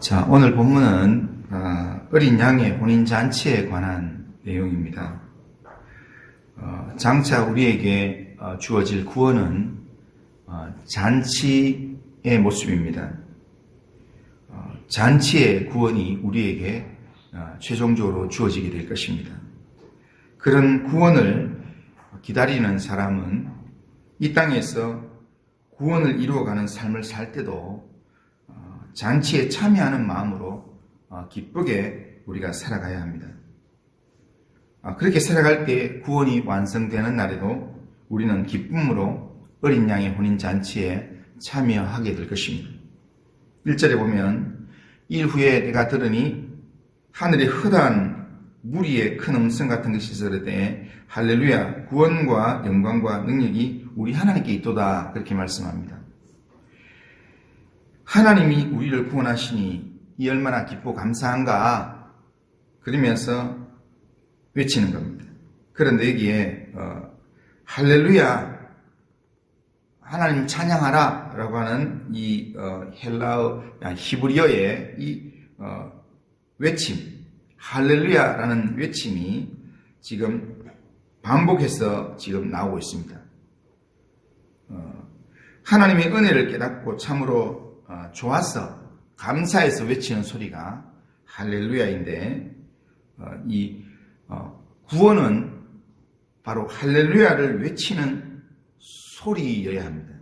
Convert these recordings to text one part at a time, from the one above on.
자, 오늘 본문은 어, 어린 양의 혼인 잔치에 관한 내용입니다. 어, 장차 우리에게 어, 주어질 구원은 어, 잔치의 모습입니다. 어, 잔치의 구원이 우리에게 어, 최종적으로 주어지게 될 것입니다. 그런 구원을 기다리는 사람은 이 땅에서 구원을 이루어가는 삶을 살 때도 어, 잔치에 참여하는 마음으로 어, 기쁘게 우리가 살아가야 합니다. 아, 그렇게 살아갈 때 구원이 완성되는 날에도 우리는 기쁨으로 어린 양의 혼인 잔치에 참여하게 될 것입니다. 1절에 보면 일 후에 내가 들으니 하늘에 흐단 무리의 큰 음성 같은 것이 있으되 할렐루야 구원과 영광과 능력이 우리 하나님께 있도다 그렇게 말씀합니다. 하나님이 우리를 구원하시니 이 얼마나 기쁘고 감사한가 그러면서 외치는 겁니다. 그런데 여기에 어, 할렐루야 하나님 찬양하라 라고 하는 이 어, 헬라어 아, 히브리어의 이 어, 외침 할렐루야라는 외침이 지금 반복해서 지금 나오고 있습니다. 어, 하나님의 은혜를 깨닫고 참으로 어, 좋아서 감사해서 외치는 소리가 할렐루야인데 어, 이 어, 구원은 바로 할렐루야를 외치는 소리여야 합니다.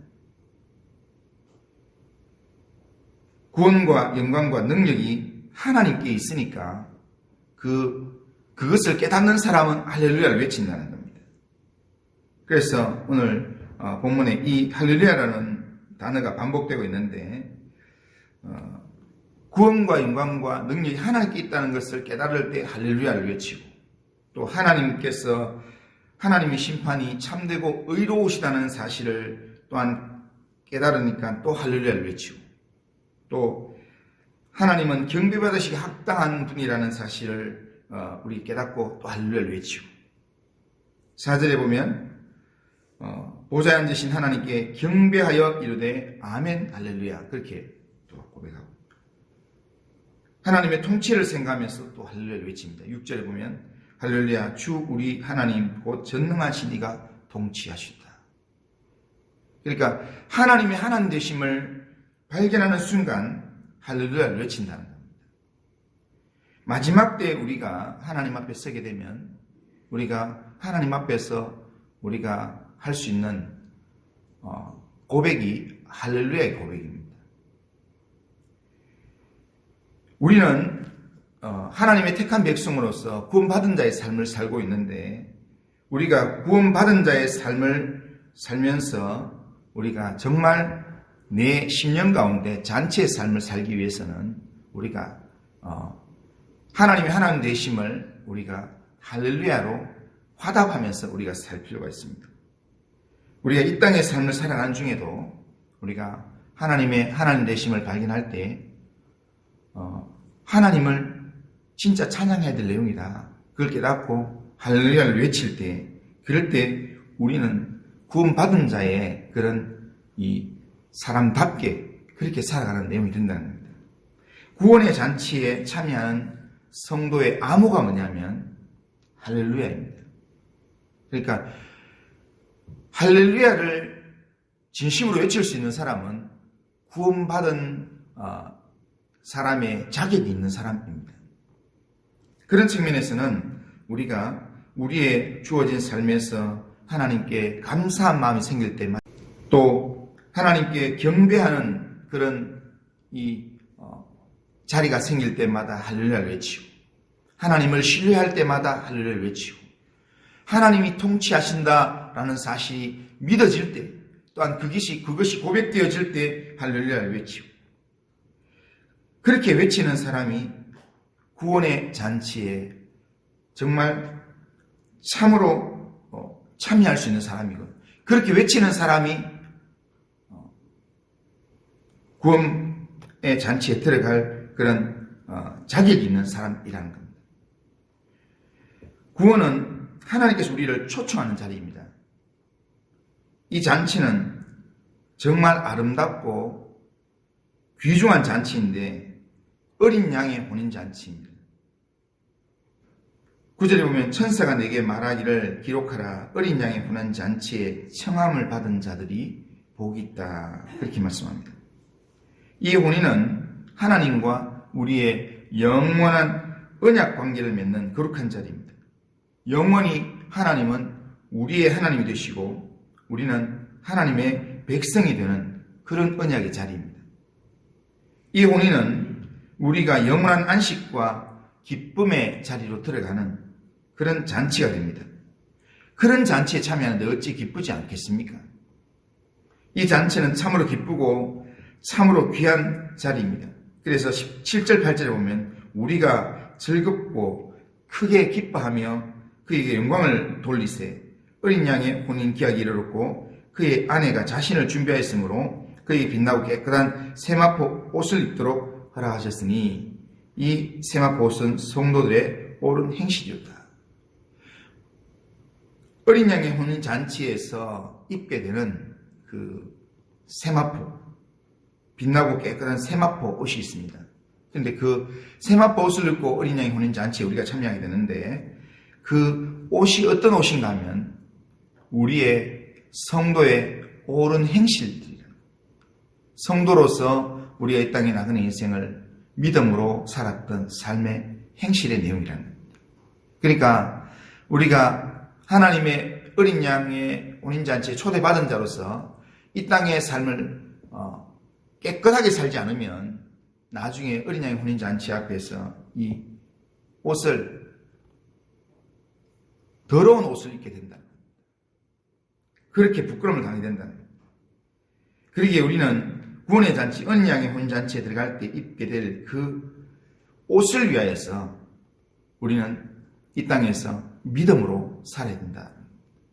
구원과 영광과 능력이 하나님께 있으니까 그 그것을 깨닫는 사람은 할렐루야를 외친다는 겁니다. 그래서 오늘 어, 본문에 이 할렐루야라는 단어가 반복되고 있는데 어, 구원과 영광과 능력이 하나님께 있다는 것을 깨달을 때 할렐루야를 외치고 또 하나님께서 하나님의 심판이 참되고 의로우시다는 사실을 또한 깨달으니까 또 할렐루야를 외치고 또 하나님은 경배받으시기 합당한 분이라는 사실을 어, 우리 깨닫고 또 할렐루야를 외치고. 4절에 보면 어, 보좌에 앉으신 하나님께 경배하여 이르되 아멘 할렐루야 그렇게 또 고백하고 하나님의 통치를 생각하면서 또 할렐루야를 외칩니다. 6절에 보면 할렐루야 주 우리 하나님 곧 전능하신 이가 통치하시다. 그러니까 하나님의 하나님 되심을 발견하는 순간 할렐루야를 외친다는 겁니다. 마지막 때 우리가 하나님 앞에 서게 되면 우리가 하나님 앞에서 우리가 할 수 있는 어, 고백이 할렐루야의 고백입니다. 우리는 어, 하나님의 택한 백성으로서 구원받은 자의 삶을 살고 있는데 우리가 구원받은 자의 삶을 살면서 우리가 정말 내 10년 가운데 잔치의 삶을 살기 위해서는 우리가 어, 하나님의 하나님 되심을 우리가 할렐루야로 화답하면서 우리가 살 필요가 있습니다. 우리가 이 땅의 삶을 살아가는 중에도 우리가 하나님의 하나님 되심을 발견할 때 어, 하나님을 진짜 찬양해야 될 내용이다. 그걸 깨닫고 할렐루야를 외칠 때 그럴 때 우리는 구원받은 자의 그런 이 사람답게 그렇게 살아가는 내용이 된다는 겁니다. 구원의 잔치에 참여하는 성도의 암호가 뭐냐면 할렐루야입니다. 그러니까 할렐루야를 진심으로 외칠 수 있는 사람은 구원받은 어, 사람의 자격이 있는 사람입니다. 그런 측면에서는 우리가 우리의 주어진 삶에서 하나님께 감사한 마음이 생길 때만 또 하나님께 경배하는 그런 이 어, 자리가 생길 때마다 할렐루야를 외치고 하나님을 신뢰할 때마다 할렐루야를 외치고 하나님이 통치하신다 라는 사실이 믿어질 때 또한 그것이 그것이 고백되어질 때 할렐루야를 외치고 그렇게 외치는 사람이 구원의 잔치에 정말 참으로 어, 참여할 수 있는 사람이고 그렇게 외치는 사람이 어, 구원의 잔치에 들어갈 그런 어, 자격이 있는 사람이라는 겁니다. 구원은 하나님께서 우리를 초청하는 자리입니다. 이 잔치는 정말 아름답고 귀중한 잔치인데 어린 양의 혼인 잔치입니다. 구절에 보면 천사가 내게 말하기를 기록하라 어린 양의 혼인 잔치에 청함을 받은 자들이 복이 있다 그렇게 말씀합니다. 이 혼인은 하나님과 우리의 영원한 언약 관계를 맺는 거룩한 자리입니다. 영원히 하나님은 우리의 하나님이 되시고 우리는 하나님의 백성이 되는 그런 언약의 자리입니다. 이 혼인은 우리가 영원한 안식과 기쁨의 자리로 들어가는 그런 잔치가 됩니다. 그런 잔치에 참여하는데 어찌 기쁘지 않겠습니까? 이 잔치는 참으로 기쁘고 참으로 귀한 자리입니다. 그래서 7절, 8절에 보면 우리가 즐겁고 크게 기뻐하며 그에게 영광을 돌리세 어린 양의 혼인 기약이 이르렀고 그의 아내가 자신을 준비하였으므로 그에게 빛나고 깨끗한 세마포 옷을 입도록 허락하셨으니 이 세마포 옷은 성도들의 옳은 행실이었다. 어린 양의 혼인 잔치에서 입게 되는 그 세마포 빛나고 깨끗한 세마포 옷이 있습니다. 근데 그 세마포 옷을 입고 어린 양의 혼인 잔치에 우리가 참여하게 되는데 그 옷이 어떤 옷인가 하면 우리의 성도의 옳은 행실들이라. 성도로서 우리가 이 땅에 나가는 인생을 믿음으로 살았던 삶의 행실의 내용이라는 겁니다. 그러니까 우리가 하나님의 어린 양의 혼인잔치에 초대받은 자로서 이 땅의 삶을 어, 깨끗하게 살지 않으면 나중에 어린 양의 혼인잔치 앞에서 이 옷을 더러운 옷을 입게 된다. 그렇게 부끄러움을 당하게 된다는 거예요. 그러기에 우리는 구원의 잔치, 어린 양의 혼인잔치에 들어갈 때 입게 될 그 옷을 위하여서 우리는 이 땅에서 믿음으로 살아야 된다.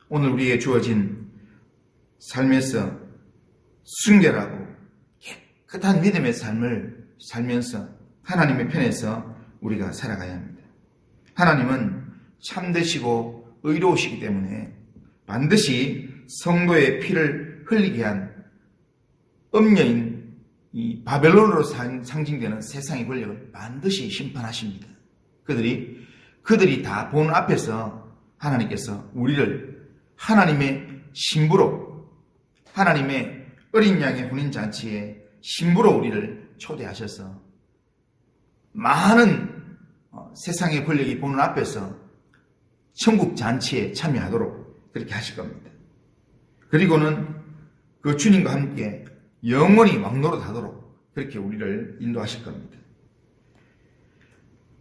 오늘 우리에게 주어진 삶에서 순결하고 깨끗한 믿음의 삶을 살면서 하나님의 편에서 우리가 살아가야 합니다. 하나님은 참되시고 의로우시기 때문에 반드시 성도의 피를 흘리게 한 엄녀인 이 바벨론으로 상- 상징되는 세상의 권력을 반드시 심판하십니다. 그들이 그들이 다 보는 앞에서 하나님께서 우리를 하나님의 신부로 하나님의 어린 양의 혼인 잔치에 신부로 우리를 초대하셔서 많은 어, 세상의 권력이 보는 앞에서 천국 잔치에 참여하도록 그렇게 하실 겁니다. 그리고는 그 주님과 함께 영원히 왕노릇하도록 그렇게 우리를 인도하실 겁니다.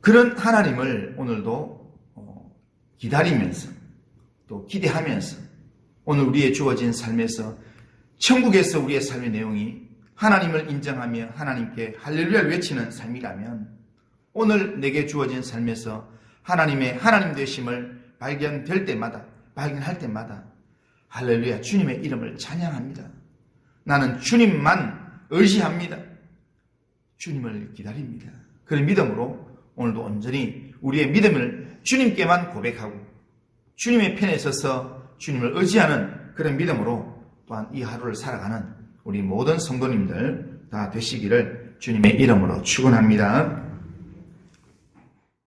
그런 하나님을 오늘도 어, 기다리면서 또 기대하면서 오늘 우리의 주어진 삶에서 천국에서 우리의 삶의 내용이 하나님을 인정하며 하나님께 할렐루야를 외치는 삶이라면 오늘 내게 주어진 삶에서 하나님의 하나님 되심을 발견될 때마다 발견할 때마다 할렐루야 주님의 이름을 찬양합니다. 나는 주님만 의지합니다. 주님을 기다립니다. 그런 믿음으로 오늘도 온전히 우리의 믿음을 주님께만 고백하고 주님의 편에 서서 주님을 의지하는 그런 믿음으로 또한 이 하루를 살아가는 우리 모든 성도님들 다 되시기를 주님의 이름으로 축원합니다.